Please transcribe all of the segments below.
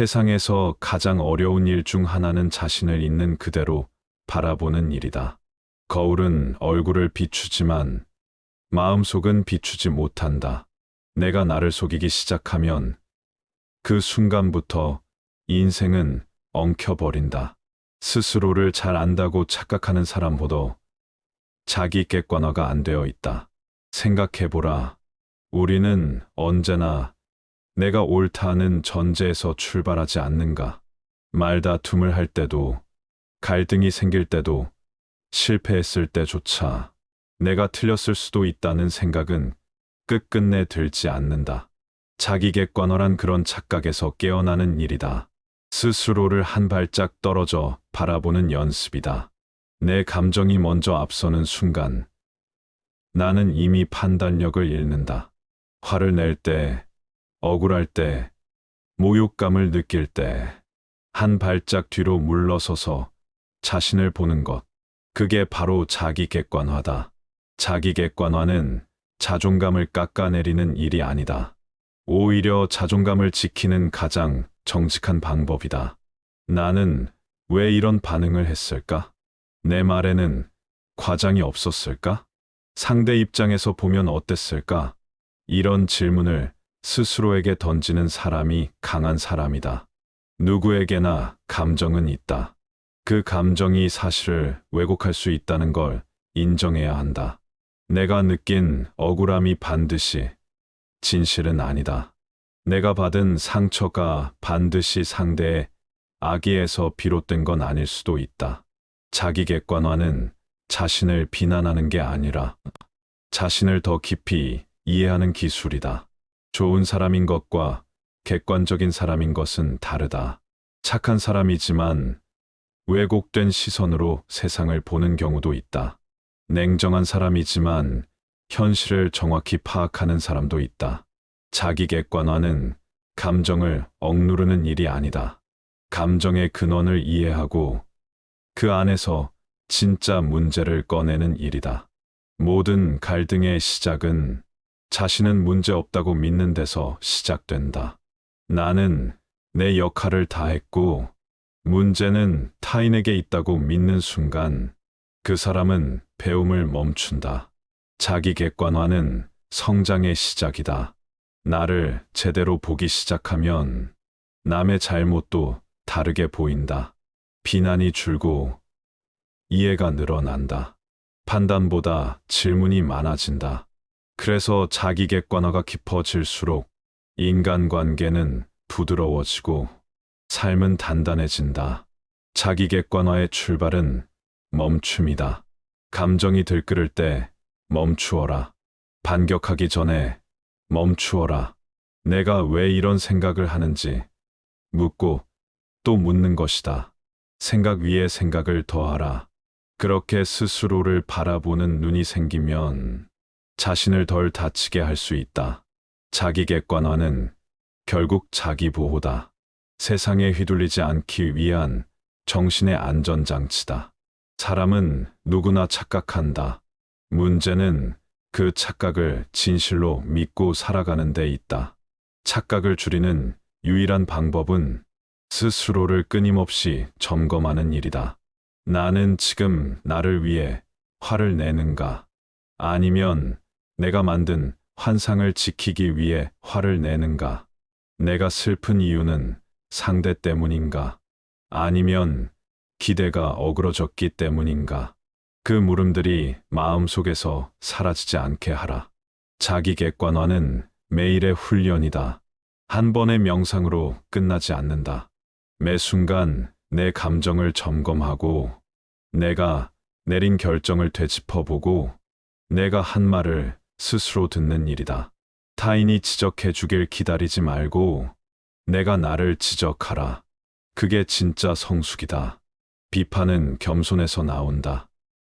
세상에서 가장 어려운 일 중 하나는 자신을 있는 그대로 바라보는 일이다. 거울은 얼굴을 비추지만 마음속은 비추지 못한다. 내가 나를 속이기 시작하면 그 순간부터 인생은 엉켜버린다. 스스로를 잘 안다고 착각하는 사람보다 자기 객관화가 안 되어 있다. 생각해보라. 우리는 언제나 내가 옳다는 전제에서 출발하지 않는가. 말다툼을 할 때도, 갈등이 생길 때도, 실패했을 때조차 내가 틀렸을 수도 있다는 생각은 끝끝내 들지 않는다. 자기 객관화란 그런 착각에서 깨어나는 일이다. 스스로를 한 발짝 떨어져 바라보는 연습이다. 내 감정이 먼저 앞서는 순간, 나는 이미 판단력을 잃는다. 화를 낼 때, 억울할 때, 모욕감을 느낄 때, 한 발짝 뒤로 물러서서 자신을 보는 것. 그게 바로 자기 객관화다. 자기 객관화는 자존감을 깎아내리는 일이 아니다. 오히려 자존감을 지키는 가장 정직한 방법이다. 나는 왜 이런 반응을 했을까? 내 말에는 과장이 없었을까? 상대 입장에서 보면 어땠을까? 이런 질문을 스스로에게 던지는 사람이 강한 사람이다. 누구에게나 감정은 있다. 그 감정이 사실을 왜곡할 수 있다는 걸 인정해야 한다. 내가 느낀 억울함이 반드시 진실은 아니다. 내가 받은 상처가 반드시 상대의 악의에서 비롯된 건 아닐 수도 있다. 자기 객관화는 자신을 비난하는 게 아니라 자신을 더 깊이 이해하는 기술이다. 좋은 사람인 것과 객관적인 사람인 것은 다르다. 착한 사람이지만 왜곡된 시선으로 세상을 보는 경우도 있다. 냉정한 사람이지만 현실을 정확히 파악하는 사람도 있다. 자기 객관화는 감정을 억누르는 일이 아니다. 감정의 근원을 이해하고 그 안에서 진짜 문제를 꺼내는 일이다. 모든 갈등의 시작은 자신은 문제 없다고 믿는 데서 시작된다. 나는 내 역할을 다했고 문제는 타인에게 있다고 믿는 순간 그 사람은 배움을 멈춘다. 자기 객관화는 성장의 시작이다. 나를 제대로 보기 시작하면 남의 잘못도 다르게 보인다. 비난이 줄고 이해가 늘어난다. 판단보다 질문이 많아진다. 그래서 자기 객관화가 깊어질수록 인간관계는 부드러워지고 삶은 단단해진다. 자기 객관화의 출발은 멈춤이다. 감정이 들끓을 때 멈추어라. 반격하기 전에 멈추어라. 내가 왜 이런 생각을 하는지 묻고 또 묻는 것이다. 생각 위에 생각을 더하라. 그렇게 스스로를 바라보는 눈이 생기면 자신을 덜 다치게 할 수 있다. 자기 객관화는 결국 자기 보호다. 세상에 휘둘리지 않기 위한 정신의 안전장치다. 사람은 누구나 착각한다. 문제는 그 착각을 진실로 믿고 살아가는 데 있다. 착각을 줄이는 유일한 방법은 스스로를 끊임없이 점검하는 일이다. 나는 지금 나를 위해 화를 내는가? 아니면 내가 만든 환상을 지키기 위해 화를 내는가? 내가 슬픈 이유는 상대 때문인가? 아니면 기대가 어그러졌기 때문인가? 그 물음들이 마음속에서 사라지지 않게 하라. 자기 객관화는 매일의 훈련이다. 한 번의 명상으로 끝나지 않는다. 매 순간 내 감정을 점검하고 내가 내린 결정을 되짚어보고 내가 한 말을 스스로 듣는 일이다. 타인이 지적해 주길 기다리지 말고 내가 나를 지적하라. 그게 진짜 성숙이다. 비판은 겸손에서 나온다.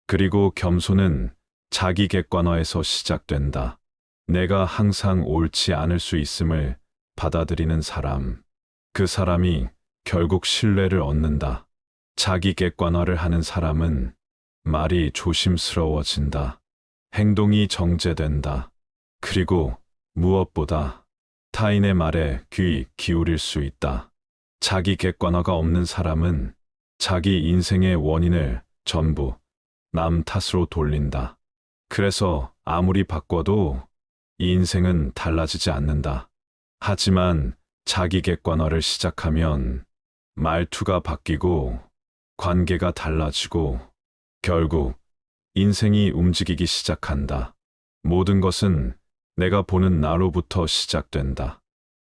그리고 겸손은 자기 객관화에서 시작된다. 내가 항상 옳지 않을 수 있음을 받아들이는 사람. 그 사람이 결국 신뢰를 얻는다. 자기 객관화를 하는 사람은 말이 조심스러워진다. 행동이 정제된다. 그리고 무엇보다 타인의 말에 귀 기울일 수 있다. 자기 객관화가 없는 사람은 자기 인생의 원인을 전부 남 탓으로 돌린다. 그래서 아무리 바꿔도 이 인생은 달라지지 않는다. 하지만 자기 객관화를 시작하면 말투가 바뀌고 관계가 달라지고 결국 인생이 움직이기 시작한다. 모든 것은 내가 보는 나로부터 시작된다.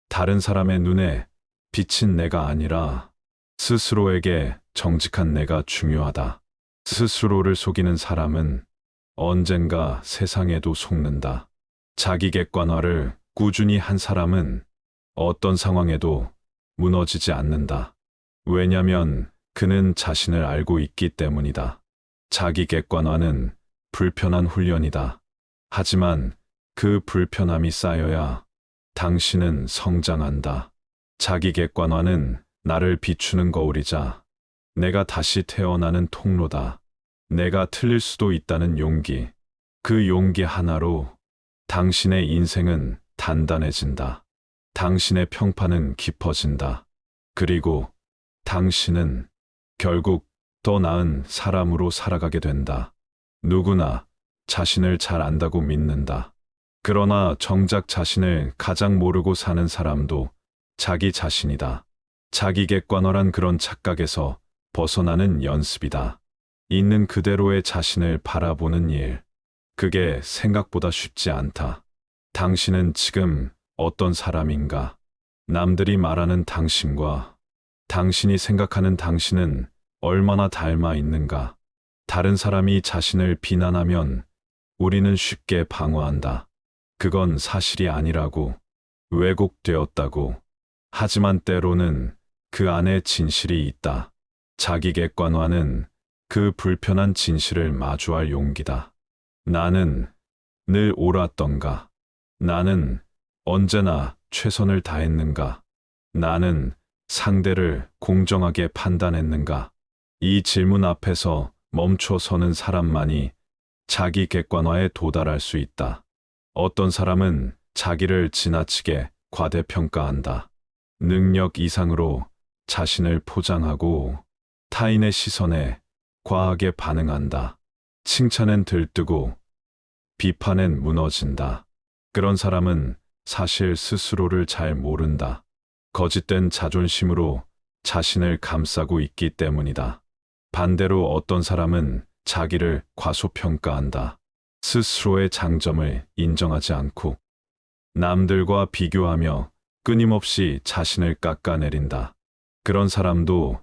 다른 사람의 눈에 비친 내가 아니라 스스로에게 정직한 내가 중요하다. 스스로를 속이는 사람은 언젠가 세상에도 속는다. 자기 객관화를 꾸준히 한 사람은 어떤 상황에도 무너지지 않는다. 왜냐면 그는 자신을 알고 있기 때문이다. 자기 객관화는 불편한 훈련이다. 하지만 그 불편함이 쌓여야 당신은 성장한다. 자기 객관화는 나를 비추는 거울이자 내가 다시 태어나는 통로다. 내가 틀릴 수도 있다는 용기. 그 용기 하나로 당신의 인생은 단단해진다. 당신의 평판은 깊어진다. 그리고 당신은 결국 더 나은 사람으로 살아가게 된다. 누구나 자신을 잘 안다고 믿는다. 그러나 정작 자신을 가장 모르고 사는 사람도 자기 자신이다. 자기 객관화란 그런 착각에서 벗어나는 연습이다. 있는 그대로의 자신을 바라보는 일. 그게 생각보다 쉽지 않다. 당신은 지금 어떤 사람인가? 남들이 말하는 당신과 당신이 생각하는 당신은 얼마나 닮아 있는가? 다른 사람이 자신을 비난하면 우리는 쉽게 방어한다. 그건 사실이 아니라고, 왜곡되었다고. 하지만 때로는 그 안에 진실이 있다. 자기 객관화는 그 불편한 진실을 마주할 용기다. 나는 늘 옳았던가? 나는 언제나 최선을 다했는가? 나는 상대를 공정하게 판단했는가? 이 질문 앞에서 멈춰 서는 사람만이 자기 객관화에 도달할 수 있다. 어떤 사람은 자기를 지나치게 과대평가한다. 능력 이상으로 자신을 포장하고 타인의 시선에 과하게 반응한다. 칭찬엔 들뜨고 비판엔 무너진다. 그런 사람은 사실 스스로를 잘 모른다. 거짓된 자존심으로 자신을 감싸고 있기 때문이다. 반대로 어떤 사람은 자기를 과소평가한다. 스스로의 장점을 인정하지 않고 남들과 비교하며 끊임없이 자신을 깎아내린다. 그런 사람도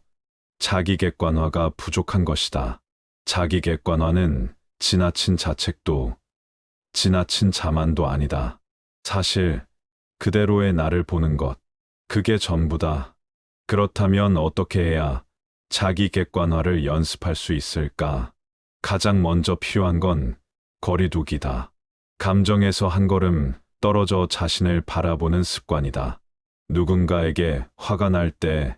자기 객관화가 부족한 것이다. 자기 객관화는 지나친 자책도 지나친 자만도 아니다. 사실 그대로의 나를 보는 것, 그게 전부다. 그렇다면 어떻게 해야 자기 객관화를 연습할 수 있을까? 가장 먼저 필요한 건 거리두기다. 감정에서 한 걸음 떨어져 자신을 바라보는 습관이다. 누군가에게 화가 날 때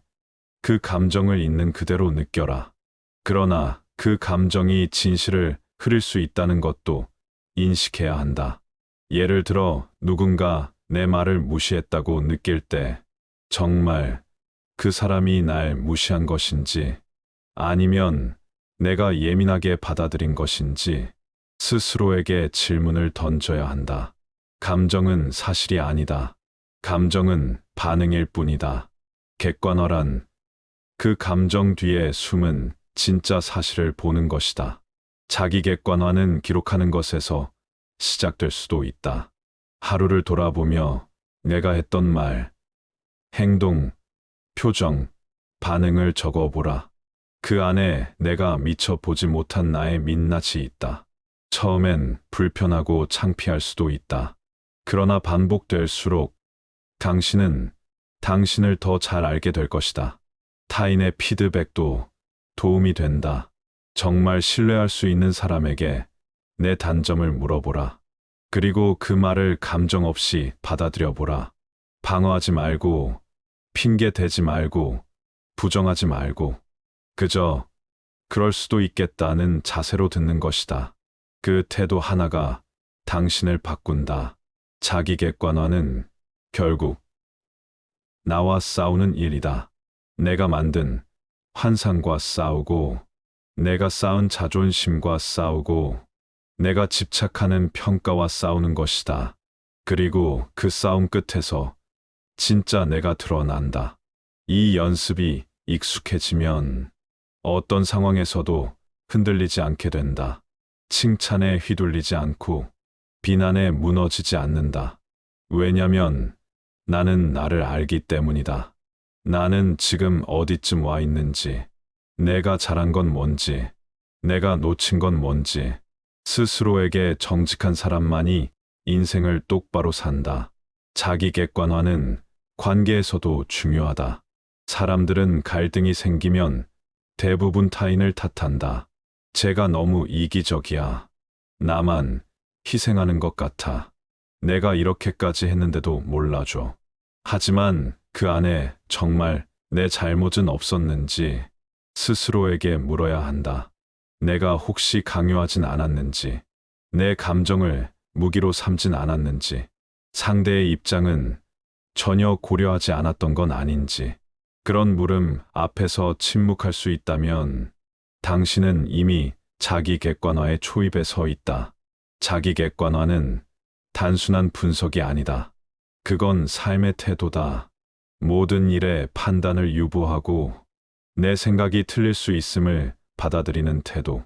그 감정을 있는 그대로 느껴라. 그러나 그 감정이 진실을 흐릴 수 있다는 것도 인식해야 한다. 예를 들어 누군가 내 말을 무시했다고 느낄 때 정말 그 사람이 날 무시한 것인지 아니면 내가 예민하게 받아들인 것인지 스스로에게 질문을 던져야 한다. 감정은 사실이 아니다. 감정은 반응일 뿐이다. 객관화란 그 감정 뒤에 숨은 진짜 사실을 보는 것이다. 자기 객관화는 기록하는 것에서 시작될 수도 있다. 하루를 돌아보며 내가 했던 말, 행동, 표정, 반응을 적어보라. 그 안에 내가 미처 보지 못한 나의 민낯이 있다. 처음엔 불편하고 창피할 수도 있다. 그러나 반복될수록 당신은 당신을 더 잘 알게 될 것이다. 타인의 피드백도 도움이 된다. 정말 신뢰할 수 있는 사람에게 내 단점을 물어보라. 그리고 그 말을 감정 없이 받아들여 보라. 방어하지 말고, 핑계 대지 말고, 부정하지 말고, 그저 그럴 수도 있겠다는 자세로 듣는 것이다. 그 태도 하나가 당신을 바꾼다. 자기 객관화는 결국 나와 싸우는 일이다. 내가 만든 환상과 싸우고, 내가 쌓은 자존심과 싸우고, 내가 집착하는 평가와 싸우는 것이다. 그리고 그 싸움 끝에서 진짜 내가 드러난다. 이 연습이 익숙해지면 어떤 상황에서도 흔들리지 않게 된다. 칭찬에 휘둘리지 않고 비난에 무너지지 않는다. 왜냐면 나는 나를 알기 때문이다. 나는 지금 어디쯤 와 있는지, 내가 잘한 건 뭔지, 내가 놓친 건 뭔지, 스스로에게 정직한 사람만이 인생을 똑바로 산다. 자기 객관화는 관계에서도 중요하다. 사람들은 갈등이 생기면 대부분 타인을 탓한다. 제가 너무 이기적이야. 나만 희생하는 것 같아. 내가 이렇게까지 했는데도 몰라줘. 하지만 그 안에 정말 내 잘못은 없었는지 스스로에게 물어야 한다. 내가 혹시 강요하진 않았는지, 내 감정을 무기로 삼진 않았는지, 상대의 입장은 전혀 고려하지 않았던 건 아닌지, 그런 물음 앞에서 침묵할 수 있다면 당신은 이미 자기 객관화의 초입에 서 있다. 자기 객관화는 단순한 분석이 아니다. 그건 삶의 태도다. 모든 일에 판단을 유보하고 내 생각이 틀릴 수 있음을 받아들이는 태도.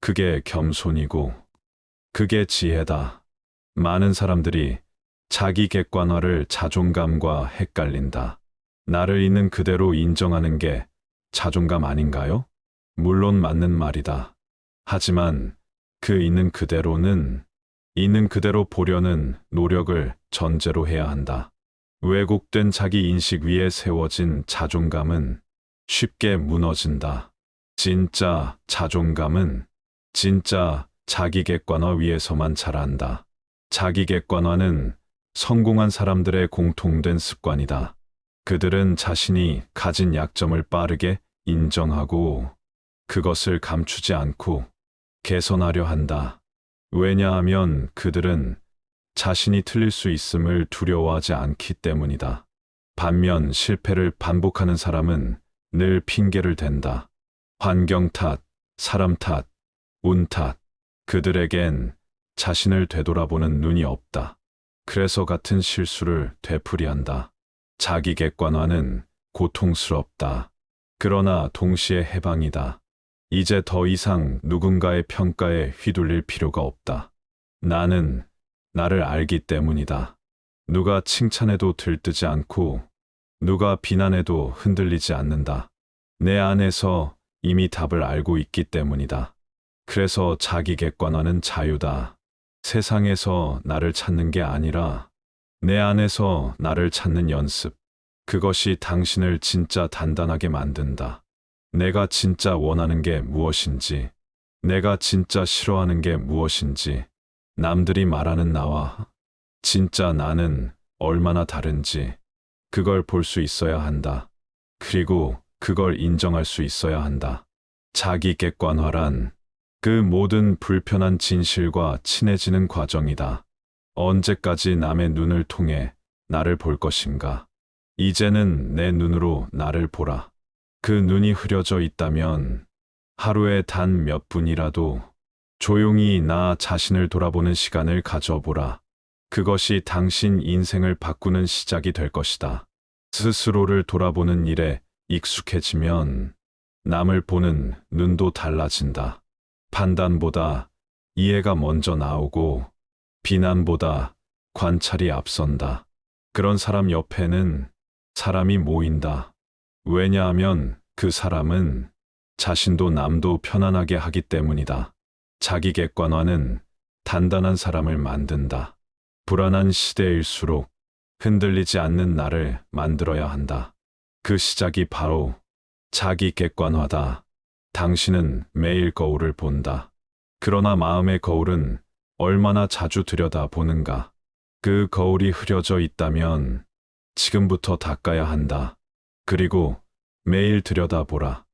그게 겸손이고 그게 지혜다. 많은 사람들이 자기 객관화를 자존감과 헷갈린다. 나를 있는 그대로 인정하는 게 자존감 아닌가요? 물론 맞는 말이다. 하지만 그 있는 그대로는 있는 그대로 보려는 노력을 전제로 해야 한다. 왜곡된 자기 인식 위에 세워진 자존감은 쉽게 무너진다. 진짜 자존감은 진짜 자기 객관화 위에서만 자란다. 자기 객관화는 성공한 사람들의 공통된 습관이다. 그들은 자신이 가진 약점을 빠르게 인정하고 그것을 감추지 않고 개선하려 한다. 왜냐하면 그들은 자신이 틀릴 수 있음을 두려워하지 않기 때문이다. 반면 실패를 반복하는 사람은 늘 핑계를 댄다. 환경 탓, 사람 탓, 운 탓. 그들에겐 자신을 되돌아보는 눈이 없다. 그래서 같은 실수를 되풀이한다. 자기 객관화는 고통스럽다. 그러나 동시에 해방이다. 이제 더 이상 누군가의 평가에 휘둘릴 필요가 없다. 나는 나를 알기 때문이다. 누가 칭찬해도 들뜨지 않고 누가 비난해도 흔들리지 않는다. 내 안에서 이미 답을 알고 있기 때문이다. 그래서 자기 객관화는 자유다. 세상에서 나를 찾는 게 아니라 내 안에서 나를 찾는 연습. 그것이 당신을 진짜 단단하게 만든다. 내가 진짜 원하는 게 무엇인지, 내가 진짜 싫어하는 게 무엇인지, 남들이 말하는 나와 진짜 나는 얼마나 다른지, 그걸 볼 수 있어야 한다. 그리고 그걸 인정할 수 있어야 한다. 자기 객관화란 그 모든 불편한 진실과 친해지는 과정이다. 언제까지 남의 눈을 통해 나를 볼 것인가? 이제는 내 눈으로 나를 보라. 그 눈이 흐려져 있다면 하루에 단 몇 분이라도 조용히 나 자신을 돌아보는 시간을 가져보라. 그것이 당신 인생을 바꾸는 시작이 될 것이다. 스스로를 돌아보는 일에 익숙해지면 남을 보는 눈도 달라진다. 판단보다 이해가 먼저 나오고 비난보다 관찰이 앞선다. 그런 사람 옆에는 사람이 모인다. 왜냐하면 그 사람은 자신도 남도 편안하게 하기 때문이다. 자기 객관화는 단단한 사람을 만든다. 불안한 시대일수록 흔들리지 않는 나를 만들어야 한다. 그 시작이 바로 자기 객관화다. 당신은 매일 거울을 본다. 그러나 마음의 거울은 얼마나 자주 들여다 보는가. 그 거울이 흐려져 있다면 지금부터 닦아야 한다. 그리고 매일 들여다보라.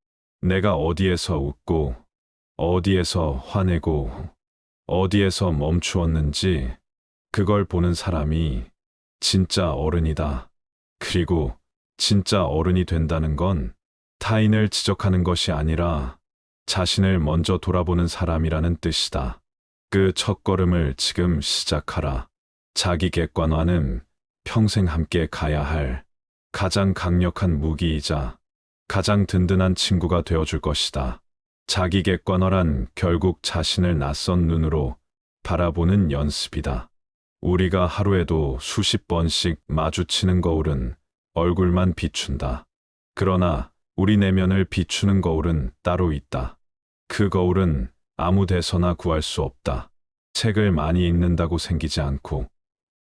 내가 어디에서 웃고, 어디에서 화내고, 어디에서 멈추었는지, 그걸 보는 사람이 진짜 어른이다. 그리고 진짜 어른이 된다는 건 타인을 지적하는 것이 아니라 자신을 먼저 돌아보는 사람이라는 뜻이다. 그 첫걸음을 지금 시작하라. 자기 객관화는 평생 함께 가야 할 가장 강력한 무기이자 가장 든든한 친구가 되어줄 것이다. 자기 객관화란 결국 자신을 낯선 눈으로 바라보는 연습이다. 우리가 하루에도 수십 번씩 마주치는 거울은 얼굴만 비춘다. 그러나 우리 내면을 비추는 거울은 따로 있다. 그 거울은 아무 데서나 구할 수 없다. 책을 많이 읽는다고 생기지 않고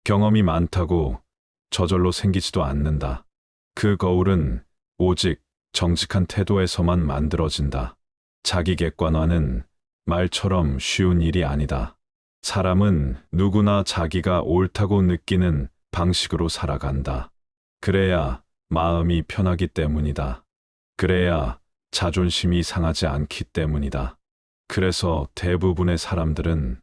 경험이 많다고 저절로 생기지도 않는다. 그 거울은 오직 정직한 태도에서만 만들어진다. 자기 객관화는 말처럼 쉬운 일이 아니다. 사람은 누구나 자기가 옳다고 느끼는 방식으로 살아간다. 그래야 마음이 편하기 때문이다. 그래야 자존심이 상하지 않기 때문이다. 그래서 대부분의 사람들은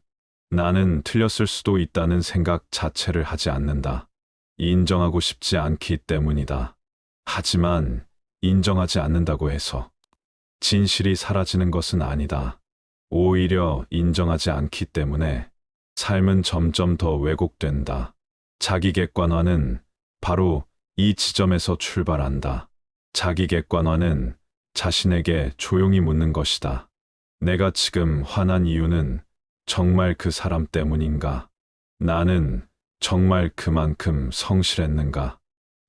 나는 틀렸을 수도 있다는 생각 자체를 하지 않는다. 인정하고 싶지 않기 때문이다. 하지만 인정하지 않는다고 해서 진실이 사라지는 것은 아니다. 오히려 인정하지 않기 때문에 삶은 점점 더 왜곡된다. 자기 객관화는 바로 이 지점에서 출발한다. 자기 객관화는 자신에게 조용히 묻는 것이다. 내가 지금 화난 이유는 정말 그 사람 때문인가? 나는 정말 그만큼 성실했는가?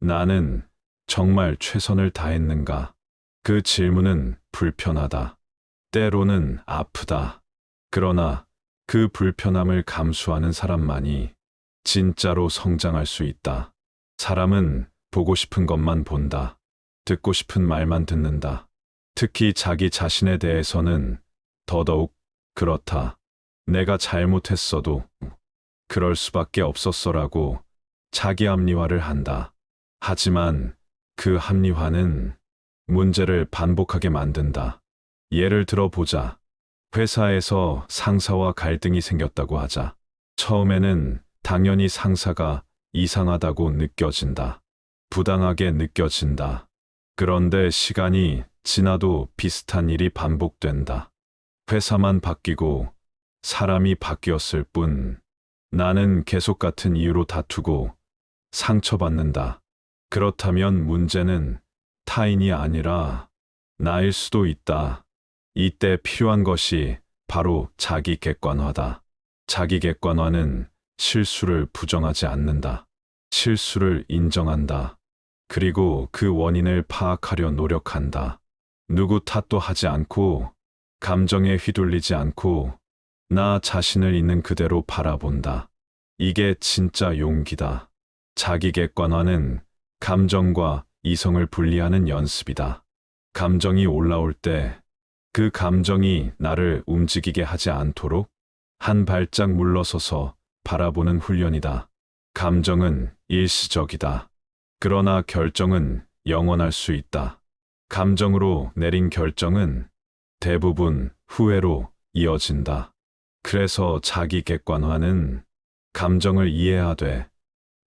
나는 정말 최선을 다했는가? 그 질문은 불편하다. 때로는 아프다. 그러나 그 불편함을 감수하는 사람만이 진짜로 성장할 수 있다. 사람은 보고 싶은 것만 본다. 듣고 싶은 말만 듣는다. 특히 자기 자신에 대해서는 더더욱 그렇다. 내가 잘못했어도 그럴 수밖에 없었어라고 자기 합리화를 한다. 하지만 그 합리화는 문제를 반복하게 만든다. 예를 들어 보자. 회사에서 상사와 갈등이 생겼다고 하자. 처음에는 당연히 상사가 이상하다고 느껴진다. 부당하게 느껴진다. 그런데 시간이 지나도 비슷한 일이 반복된다. 회사만 바뀌고 사람이 바뀌었을 뿐 나는 계속 같은 이유로 다투고 상처받는다. 그렇다면 문제는 타인이 아니라 나일 수도 있다. 이때 필요한 것이 바로 자기 객관화다. 자기 객관화는 실수를 부정하지 않는다. 실수를 인정한다. 그리고 그 원인을 파악하려 노력한다. 누구 탓도 하지 않고 감정에 휘둘리지 않고 나 자신을 있는 그대로 바라본다. 이게 진짜 용기다. 자기 객관화는 감정과 이성을 분리하는 연습이다. 감정이 올라올 때 그 감정이 나를 움직이게 하지 않도록 한 발짝 물러서서 바라보는 훈련이다. 감정은 일시적이다. 그러나 결정은 영원할 수 있다. 감정으로 내린 결정은 대부분 후회로 이어진다. 그래서 자기 객관화는 감정을 이해하되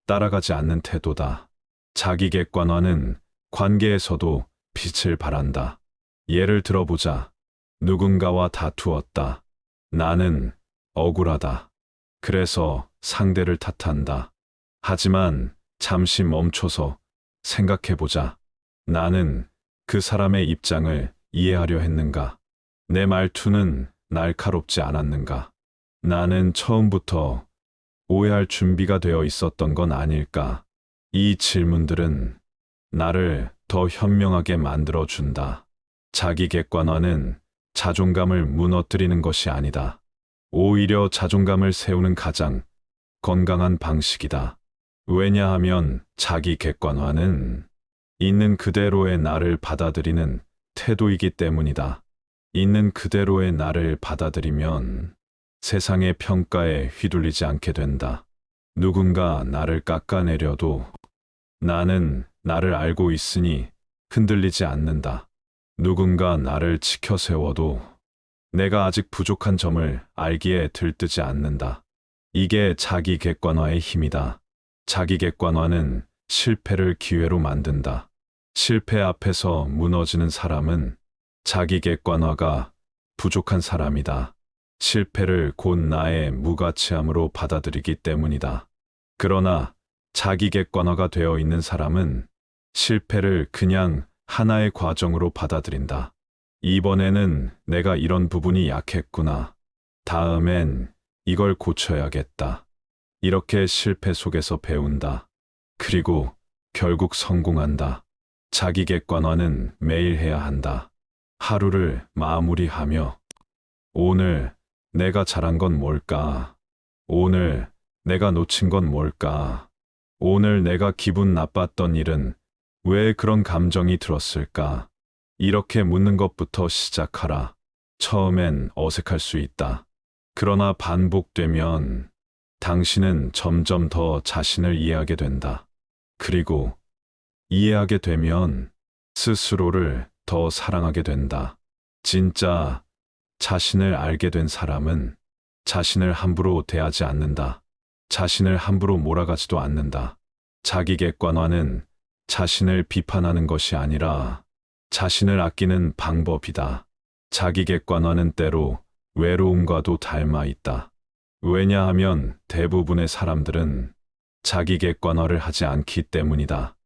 따라가지 않는 태도다. 자기 객관화는 관계에서도 빛을 발한다. 예를 들어보자. 누군가와 다투었다. 나는 억울하다. 그래서 상대를 탓한다. 하지만 잠시 멈춰서 생각해보자. 나는 그 사람의 입장을 이해하려 했는가? 내 말투는 날카롭지 않았는가? 나는 처음부터 오해할 준비가 되어 있었던 건 아닐까? 이 질문들은 나를 더 현명하게 만들어준다. 자기 객관화는 자존감을 무너뜨리는 것이 아니다. 오히려 자존감을 세우는 가장 건강한 방식이다. 왜냐하면 자기 객관화는 있는 그대로의 나를 받아들이는 태도이기 때문이다. 있는 그대로의 나를 받아들이면 세상의 평가에 휘둘리지 않게 된다. 누군가 나를 깎아내려도 나는 나를 알고 있으니 흔들리지 않는다. 누군가 나를 지켜 세워도 내가 아직 부족한 점을 알기에 들뜨지 않는다. 이게 자기 객관화의 힘이다. 자기 객관화는 실패를 기회로 만든다. 실패 앞에서 무너지는 사람은 자기 객관화가 부족한 사람이다. 실패를 곧 나의 무가치함으로 받아들이기 때문이다. 그러나 자기 객관화가 되어 있는 사람은 실패를 그냥 하나의 과정으로 받아들인다. 이번에는 내가 이런 부분이 약했구나. 다음엔 이걸 고쳐야겠다. 이렇게 실패 속에서 배운다. 그리고 결국 성공한다. 자기 객관화는 매일 해야 한다. 하루를 마무리하며 오늘 내가 잘한 건 뭘까? 오늘 내가 놓친 건 뭘까? 오늘 내가 기분 나빴던 일은 왜 그런 감정이 들었을까? 이렇게 묻는 것부터 시작하라. 처음엔 어색할 수 있다. 그러나 반복되면 당신은 점점 더 자신을 이해하게 된다. 그리고 이해하게 되면 스스로를 더 사랑하게 된다. 진짜 자신을 알게 된 사람은 자신을 함부로 대하지 않는다. 자신을 함부로 몰아가지도 않는다. 자기 객관화는 자신을 비판하는 것이 아니라 자신을 아끼는 방법이다. 자기 객관화는 때로 외로움과도 닮아 있다. 왜냐하면 대부분의 사람들은 자기 객관화를 하지 않기 때문이다.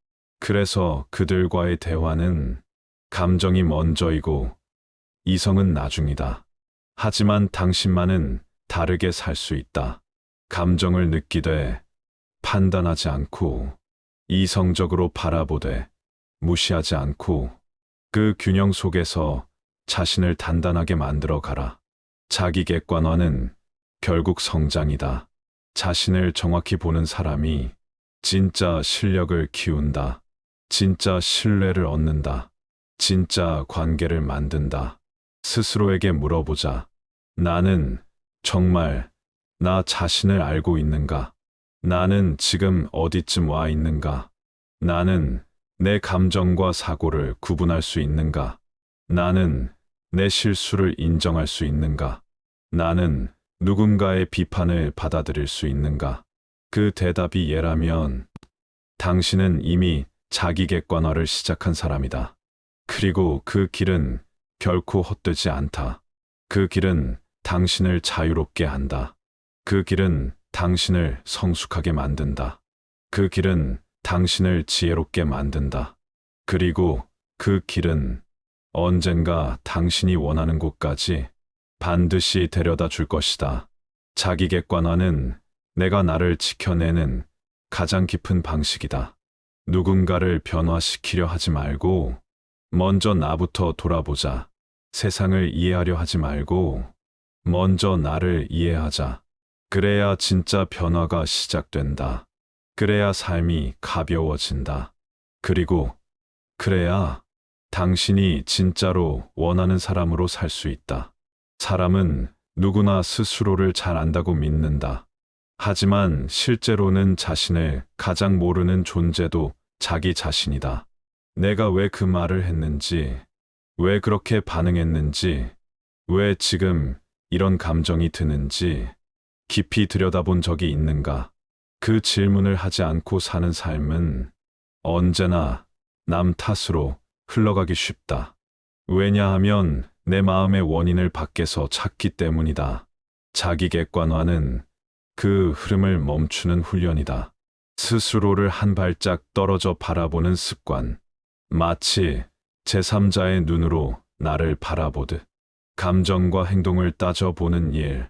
그래서 그들과의 대화는 감정이 먼저이고 이성은 나중이다. 하지만 당신만은 다르게 살 수 있다. 감정을 느끼되 판단하지 않고 이성적으로 바라보되 무시하지 않고 그 균형 속에서 자신을 단단하게 만들어 가라. 자기 객관화는 결국 성장이다. 자신을 정확히 보는 사람이 진짜 실력을 키운다. 진짜 신뢰를 얻는다. 진짜 관계를 만든다. 스스로에게 물어보자. 나는 정말 나 자신을 알고 있는가? 나는 지금 어디쯤 와 있는가? 나는 내 감정과 사고를 구분할 수 있는가? 나는 내 실수를 인정할 수 있는가? 나는 누군가의 비판을 받아들일 수 있는가? 그 대답이 예라면 당신은 이미 자기 객관화를 시작한 사람이다. 그리고 그 길은 결코 헛되지 않다. 그 길은 당신을 자유롭게 한다. 그 길은 당신을 성숙하게 만든다. 그 길은 당신을 지혜롭게 만든다. 그리고 그 길은 언젠가 당신이 원하는 곳까지 반드시 데려다 줄 것이다. 자기 객관화는 내가 나를 지켜내는 가장 깊은 방식이다. 누군가를 변화시키려 하지 말고 먼저 나부터 돌아보자. 세상을 이해하려 하지 말고 먼저 나를 이해하자. 그래야 진짜 변화가 시작된다. 그래야 삶이 가벼워진다. 그리고 그래야 당신이 진짜로 원하는 사람으로 살 수 있다. 사람은 누구나 스스로를 잘 안다고 믿는다. 하지만 실제로는 자신을 가장 모르는 존재도 자기 자신이다. 내가 왜 그 말을 했는지, 왜 그렇게 반응했는지, 왜 지금 이런 감정이 드는지 깊이 들여다본 적이 있는가? 그 질문을 하지 않고 사는 삶은 언제나 남 탓으로 흘러가기 쉽다. 왜냐하면 내 마음의 원인을 밖에서 찾기 때문이다. 자기 객관화는 그 흐름을 멈추는 훈련이다. 스스로를 한 발짝 떨어져 바라보는 습관. 마치 제3자의 눈으로 나를 바라보듯 감정과 행동을 따져보는 일.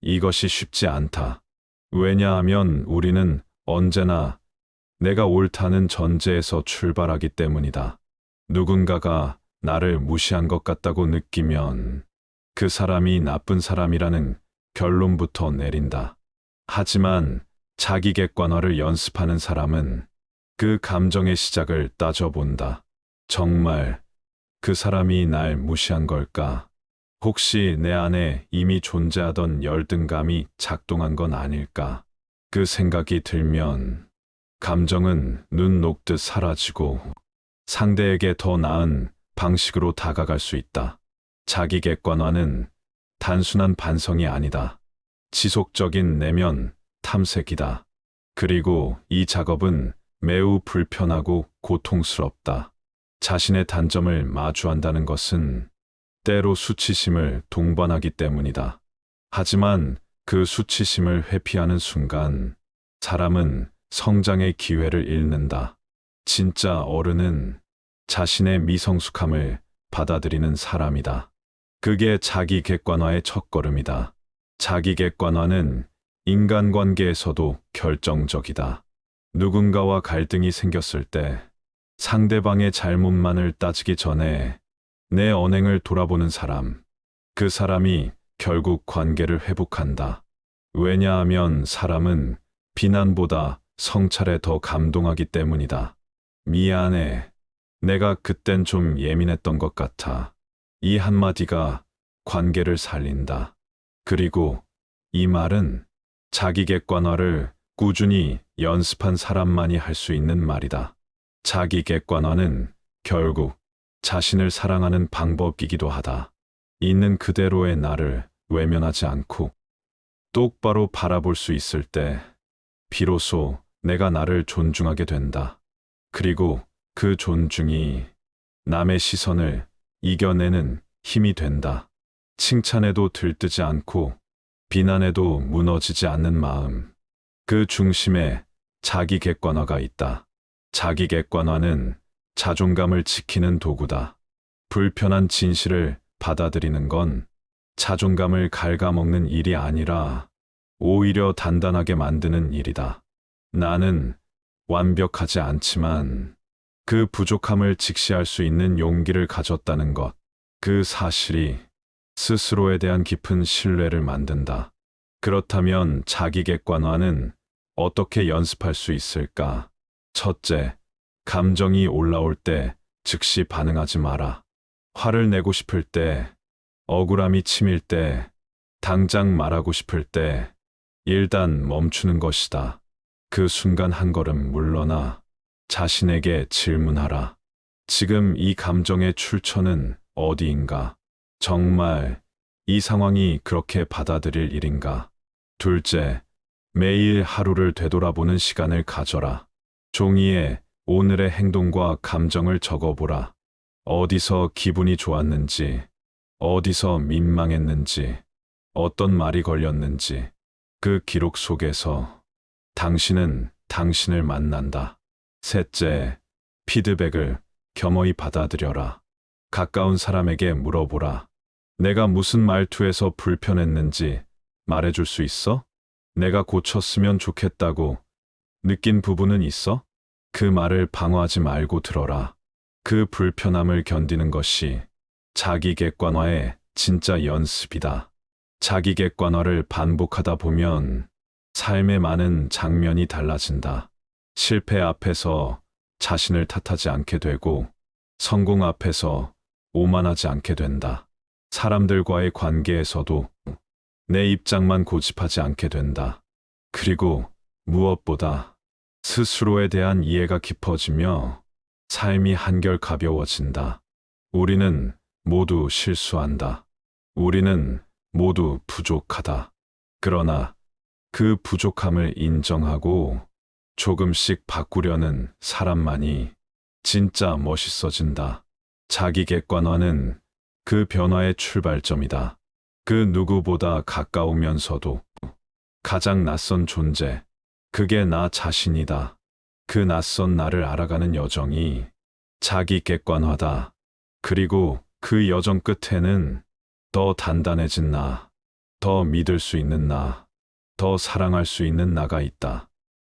이것이 쉽지 않다. 왜냐하면 우리는 언제나 내가 옳다는 전제에서 출발하기 때문이다. 누군가가 나를 무시한 것 같다고 느끼면 그 사람이 나쁜 사람이라는 결론부터 내린다. 하지만 자기 객관화를 연습하는 사람은 그 감정의 시작을 따져본다. 정말 그 사람이 날 무시한 걸까? 혹시 내 안에 이미 존재하던 열등감이 작동한 건 아닐까? 그 생각이 들면 감정은 눈 녹듯 사라지고 상대에게 더 나은 방식으로 다가갈 수 있다. 자기 객관화는 단순한 반성이 아니다. 지속적인 내면 탐색이다. 그리고 이 작업은 매우 불편하고 고통스럽다. 자신의 단점을 마주한다는 것은 때로 수치심을 동반하기 때문이다. 하지만 그 수치심을 회피하는 순간 사람은 성장의 기회를 잃는다. 진짜 어른은 자신의 미성숙함을 받아들이는 사람이다. 그게 자기 객관화의 첫걸음이다. 자기 객관화는 인간관계에서도 결정적이다. 누군가와 갈등이 생겼을 때 상대방의 잘못만을 따지기 전에 내 언행을 돌아보는 사람, 그 사람이 결국 관계를 회복한다. 왜냐하면 사람은 비난보다 성찰에 더 감동하기 때문이다. 미안해. 내가 그땐 좀 예민했던 것 같아. 이 한마디가 관계를 살린다. 그리고 이 말은 자기 객관화를 꾸준히 연습한 사람만이 할 수 있는 말이다. 자기 객관화는 결국 자신을 사랑하는 방법이기도 하다. 있는 그대로의 나를 외면하지 않고 똑바로 바라볼 수 있을 때 비로소 내가 나를 존중하게 된다. 그리고 그 존중이 남의 시선을 이겨내는 힘이 된다. 칭찬에도 들뜨지 않고 비난에도 무너지지 않는 마음. 그 중심에 자기 객관화가 있다. 자기 객관화는 자존감을 지키는 도구다. 불편한 진실을 받아들이는 건 자존감을 갉아먹는 일이 아니라 오히려 단단하게 만드는 일이다. 나는 완벽하지 않지만 그 부족함을 직시할 수 있는 용기를 가졌다는 것. 그 사실이 스스로에 대한 깊은 신뢰를 만든다. 그렇다면 자기 객관화는 어떻게 연습할 수 있을까? 첫째, 감정이 올라올 때 즉시 반응하지 마라. 화를 내고 싶을 때, 억울함이 치밀 때, 당장 말하고 싶을 때, 일단 멈추는 것이다. 그 순간 한 걸음 물러나 자신에게 질문하라. 지금 이 감정의 출처는 어디인가? 정말 이 상황이 그렇게 받아들일 일인가? 둘째, 매일 하루를 되돌아보는 시간을 가져라. 종이에 오늘의 행동과 감정을 적어보라. 어디서 기분이 좋았는지, 어디서 민망했는지, 어떤 말이 걸렸는지, 그 기록 속에서 당신은 당신을 만난다. 셋째, 피드백을 겸허히 받아들여라. 가까운 사람에게 물어보라. 내가 무슨 말투에서 불편했는지 말해줄 수 있어? 내가 고쳤으면 좋겠다고 느낀 부분은 있어? 그 말을 방어하지 말고 들어라. 그 불편함을 견디는 것이 자기 객관화의 진짜 연습이다. 자기 객관화를 반복하다 보면 삶의 많은 장면이 달라진다. 실패 앞에서 자신을 탓하지 않게 되고 성공 앞에서 오만하지 않게 된다. 사람들과의 관계에서도 내 입장만 고집하지 않게 된다. 그리고 무엇보다 스스로에 대한 이해가 깊어지며 삶이 한결 가벼워진다. 우리는 모두 실수한다. 우리는 모두 부족하다. 그러나 그 부족함을 인정하고 조금씩 바꾸려는 사람만이 진짜 멋있어진다. 자기 객관화는 그 변화의 출발점이다. 그 누구보다 가까우면서도 가장 낯선 존재, 그게 나 자신이다. 그 낯선 나를 알아가는 여정이 자기 객관화다. 그리고 그 여정 끝에는 더 단단해진 나, 더 믿을 수 있는 나, 더 사랑할 수 있는 나가 있다.